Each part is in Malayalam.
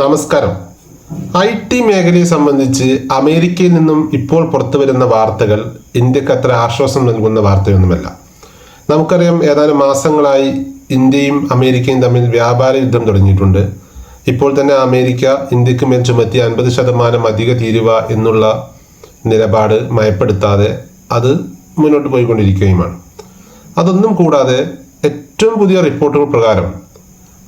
നമസ്കാരം. ഐ ടി മേഖലയെ സംബന്ധിച്ച് അമേരിക്കയിൽ നിന്നും ഇപ്പോൾ പുറത്തു വരുന്ന വാർത്തകൾ ഇന്ത്യയ്ക്ക് അത്ര ആശ്വാസം നൽകുന്ന വാർത്തയൊന്നുമല്ല. നമുക്കറിയാം ഏതാനും മാസങ്ങളായി ഇന്ത്യയും അമേരിക്കയും തമ്മിൽ വ്യാപാര യുദ്ധം തുടങ്ങിയിട്ടുണ്ട്. ഇപ്പോൾ തന്നെ അമേരിക്ക ഇന്ത്യയ്ക്ക് മേൽ ചുമത്തിയ അൻപത് ശതമാനം അധിക തീരുവ എന്നുള്ള നിലപാട് മയപ്പെടുത്താതെ അത് മുന്നോട്ട് പോയിക്കൊണ്ടിരിക്കുകയുമാണ്. അതൊന്നും കൂടാതെ ഏറ്റവും പുതിയ റിപ്പോർട്ടുകൾ പ്രകാരം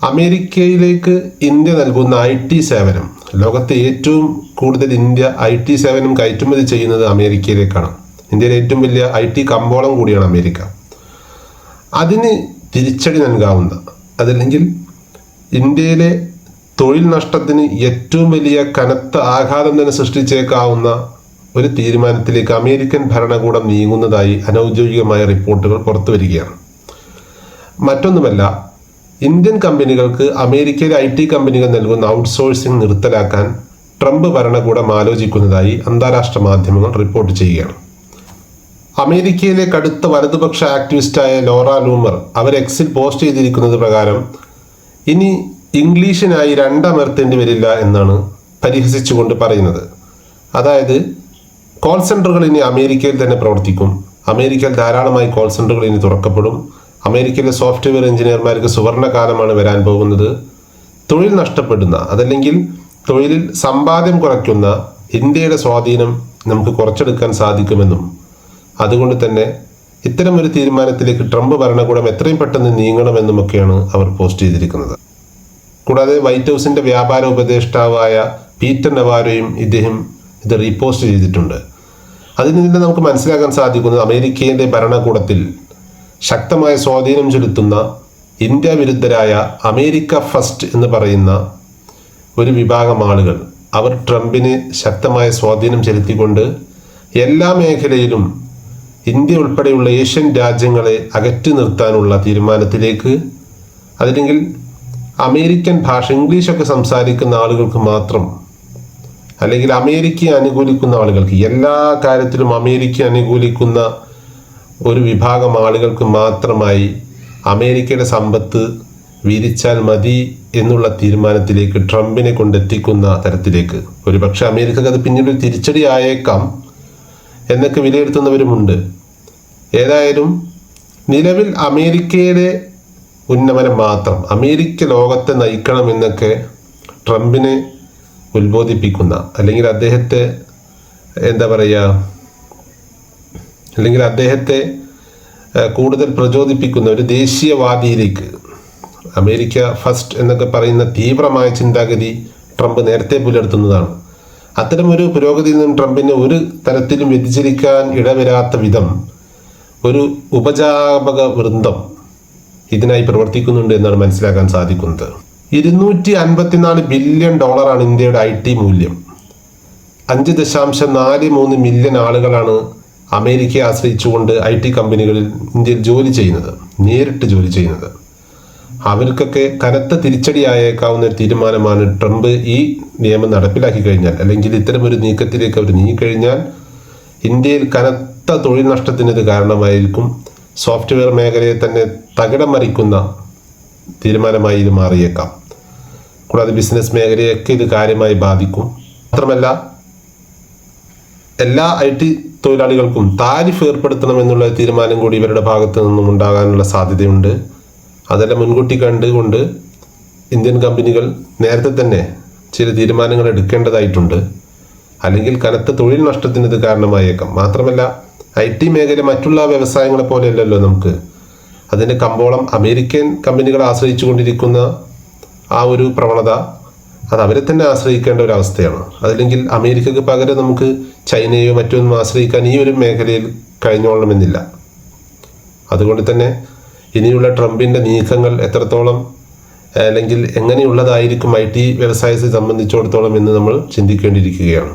അമേരിക്കയിലേക്ക് ഇന്ത്യ നൽകുന്ന ഐ ടി സേവനം. ലോകത്തെ ഏറ്റവും കൂടുതൽ ഇന്ത്യ ഐ ടി സേവനം കയറ്റുമതി ചെയ്യുന്നത് അമേരിക്കയിലേക്കാണ്. ഇന്ത്യയിലെ ഏറ്റവും വലിയ ഐ ടി കമ്പോളം കൂടിയാണ് അമേരിക്ക. അതിന് തിരിച്ചടി നൽകാവുന്ന അതല്ലെങ്കിൽ ഇന്ത്യയിലെ തൊഴിൽ നഷ്ടത്തിന് ഏറ്റവും വലിയ കനത്ത ആഘാതം തന്നെ സൃഷ്ടിച്ചേക്കാവുന്ന ഒരു തീരുമാനത്തിലേക്ക് അമേരിക്കൻ ഭരണകൂടം നീങ്ങുന്നതായി അനൗദ്യോഗികമായ റിപ്പോർട്ടുകൾ പുറത്തു വരികയാണ് മറ്റൊന്നുമല്ല ഇന്ത്യൻ കമ്പനികൾക്ക് അമേരിക്കയിലെ ഐ ടി കമ്പനികൾ നൽകുന്ന ഔട്ട്സോഴ്സിംഗ് നിർത്തലാക്കാൻ ട്രംപ് ഭരണകൂടം ആലോചിക്കുന്നതായി അന്താരാഷ്ട്ര മാധ്യമങ്ങൾ റിപ്പോർട്ട് ചെയ്യുകയാണ്. അമേരിക്കയിലെ കടുത്ത വലതുപക്ഷ ആക്ടിവിസ്റ്റായ ലോറ ലൂമർ അവർ എക്സിൽ പോസ്റ്റ് ചെയ്തിരിക്കുന്നത് പ്രകാരം ഇനി ഇംഗ്ലീഷിനായി രണ്ടമർത്തേണ്ടി വരില്ല എന്നാണ് പരിഹസിച്ചുകൊണ്ട് പറയുന്നത്. അതായത് കോൾ സെന്ററുകൾ ഇനി അമേരിക്കയിൽ തന്നെ പ്രവർത്തിക്കും. അമേരിക്കയിൽ ധാരാളമായി കോൾ സെന്ററുകൾ ഇനി തുറക്കപ്പെടും. അമേരിക്കയിലെ സോഫ്റ്റ്വെയർ എഞ്ചിനീയർമാർക്ക് സുവർണകാലമാണ് വരാൻ പോകുന്നത്. തൊഴിൽ നഷ്ടപ്പെടുന്ന അതല്ലെങ്കിൽ തൊഴിലിൽ സമ്പാദ്യം കുറയ്ക്കുന്ന ഇന്ത്യയുടെ സ്വാധീനം നമുക്ക് കുറച്ചെടുക്കാൻ സാധിക്കുമെന്നും അതുകൊണ്ട് തന്നെ ഇത്തരം ഒരു തീരുമാനത്തിലേക്ക് ട്രംപ് ഭരണകൂടം എത്രയും പെട്ടെന്ന് നീങ്ങണമെന്നുമൊക്കെയാണ് അവർ പോസ്റ്റ് ചെയ്തിരിക്കുന്നത്. കൂടാതെ വൈറ്റ് ഹൗസിന്റെ വ്യാപാര ഉപദേഷ്ടാവായ പീറ്റർ നവാരോയും ഇദ്ദേഹം ഇത് റീപോസ്റ്റ് ചെയ്തിട്ടുണ്ട്. അതിൽ നിന്ന് നമുക്ക് മനസ്സിലാക്കാൻ സാധിക്കുന്നത് അമേരിക്കയുടെ ഭരണകൂടത്തിൽ ശക്തമായ സ്വാധീനം ചെലുത്തുന്ന ഇന്ത്യ വിരുദ്ധരായ അമേരിക്ക ഫസ്റ്റ് എന്ന് പറയുന്ന ഒരു വിഭാഗം ആളുകൾ അവർ ട്രംപിന് ശക്തമായ സ്വാധീനം ചെലുത്തിക്കൊണ്ട് എല്ലാ മേഖലയിലും ഇന്ത്യ ഉൾപ്പെടെയുള്ള ഏഷ്യൻ രാജ്യങ്ങളെ അകറ്റി നിർത്താനുള്ള തീരുമാനത്തിലേക്ക് അതല്ലെങ്കിൽ അമേരിക്കൻ ഭാഷ ഇംഗ്ലീഷൊക്കെ സംസാരിക്കുന്ന ആളുകൾക്ക് മാത്രം അല്ലെങ്കിൽ അമേരിക്കയെ അനുകൂലിക്കുന്ന ആളുകൾക്ക് എല്ലാ കാര്യത്തിലും അമേരിക്കയെ അനുകൂലിക്കുന്ന ഒരു വിഭാഗം ആളുകൾക്ക് മാത്രമായി അമേരിക്കയുടെ സമ്പത്ത് വിരിച്ചാൽ മതി എന്നുള്ള തീരുമാനത്തിലേക്ക് ട്രംപിനെ കൊണ്ടെത്തിക്കുന്ന തരത്തിലേക്ക്. ഒരുപക്ഷെ അമേരിക്കക്ക് അത് പിന്നീട് തിരിച്ചടി ആയേക്കാം എന്നൊക്കെ വിലയിരുത്തുന്നവരുമുണ്ട്. ഏതായാലും നിലവിൽ അമേരിക്കയുടെ ഉന്നമനം മാത്രം അമേരിക്ക ലോകത്തെ നയിക്കണമെന്നൊക്കെ ട്രംപിനെ ഉത്ബോധിപ്പിക്കുന്ന അല്ലെങ്കിൽ അദ്ദേഹത്തെ എന്താ പറയുക അല്ലെങ്കിൽ അദ്ദേഹത്തെ കൂടുതൽ പ്രചോദിപ്പിക്കുന്ന ഒരു ദേശീയവാദിയിലേക്ക്. അമേരിക്ക ഫസ്റ്റ് എന്നൊക്കെ പറയുന്ന തീവ്രമായ ചിന്താഗതി ട്രംപ് നേരത്തെ പുലർത്തുന്നതാണ്. അത്തരം ഒരു പുരോഗതിയിൽ നിന്നും ട്രംപിന് ഒരു തരത്തിലും വ്യതിചലിക്കാൻ ഇടവരാത്ത വിധം ഒരു ഉപജാപക വൃന്ദം ഇതിനായി പ്രവർത്തിക്കുന്നുണ്ട് എന്നാണ് മനസ്സിലാക്കാൻ സാധിക്കുന്നത്. ഇരുന്നൂറ്റി അൻപത്തിനാല് ബില്യൺ ഡോളറാണ് ഇന്ത്യയുടെ ഐ ടി മൂല്യം. അഞ്ച് ദശാംശം നാല് മൂന്ന് മില്യൺ ആളുകളാണ് അമേരിക്കയെ ആശ്രയിച്ചുകൊണ്ട് ഐ ടി കമ്പനികളിൽ ഇന്ത്യയിൽ ജോലി ചെയ്യുന്നത് നേരിട്ട് ജോലി ചെയ്യുന്നത്. അവർക്കൊക്കെ കനത്ത തിരിച്ചടിയായേക്കാവുന്ന തീരുമാനമാണ് ട്രംപ് ഈ നിയമം നടപ്പിലാക്കി കഴിഞ്ഞാൽ അല്ലെങ്കിൽ ഇത്തരമൊരു നീക്കത്തിലേക്ക് അവർ നീങ്ങിക്കഴിഞ്ഞാൽ ഇന്ത്യയിൽ കനത്ത തൊഴിൽ നഷ്ടത്തിന് ഇത് കാരണമായിരിക്കും. സോഫ്റ്റ്വെയർ മേഖലയെ തന്നെ തകിടം മറിക്കുന്ന തീരുമാനമായി ഇത് മാറിയേക്കാം. കൂടാതെ ബിസിനസ് മേഖലയൊക്കെ ഇത് കാര്യമായി ബാധിക്കും. മാത്രമല്ല എല്ലാ ഐ ടി തൊഴിലാളികൾക്കും താരിഫ് ഏർപ്പെടുത്തണമെന്നുള്ള തീരുമാനം കൂടി ഇവരുടെ ഭാഗത്തു നിന്നും ഉണ്ടാകാനുള്ള സാധ്യതയുണ്ട്. അതെല്ലാം മുൻകൂട്ടി കണ്ടുകൊണ്ട് ഇന്ത്യൻ കമ്പനികൾ നേരത്തെ തന്നെ ചില തീരുമാനങ്ങൾ എടുക്കേണ്ടതായിട്ടുണ്ട്. അല്ലെങ്കിൽ കനത്ത തൊഴിൽ നഷ്ടത്തിന് ഇത് കാരണമായേക്കാം. മാത്രമല്ല ഐ ടി മേഖല മറ്റുള്ള വ്യവസായങ്ങളെ പോലെയല്ലല്ലോ നമുക്ക്. അതിന്റെ കമ്പോളം അമേരിക്കൻ കമ്പനികളെ ആശ്രയിച്ചു കൊണ്ടിരിക്കുന്ന ആ ഒരു പ്രവണത അത് അവരെ തന്നെ ആശ്രയിക്കേണ്ട ഒരു അവസ്ഥയാണ്. അതല്ലെങ്കിൽ അമേരിക്കക്ക് പകരം നമുക്ക് ചൈനയോ മറ്റോ ഒന്നും ആശ്രയിക്കാൻ ഈ ഒരു മേഖലയിൽ കഴിഞ്ഞോളണമെന്നില്ല. അതുകൊണ്ട് തന്നെ ഇനിയുള്ള ട്രംപിന്റെ നീക്കങ്ങൾ എത്രത്തോളം അല്ലെങ്കിൽ എങ്ങനെയുള്ളതായിരിക്കും ഐ ടി വ്യവസായത്തെ സംബന്ധിച്ചിടത്തോളം എന്ന് നമ്മൾ ചിന്തിക്കേണ്ടിയിരിക്കുകയാണ്.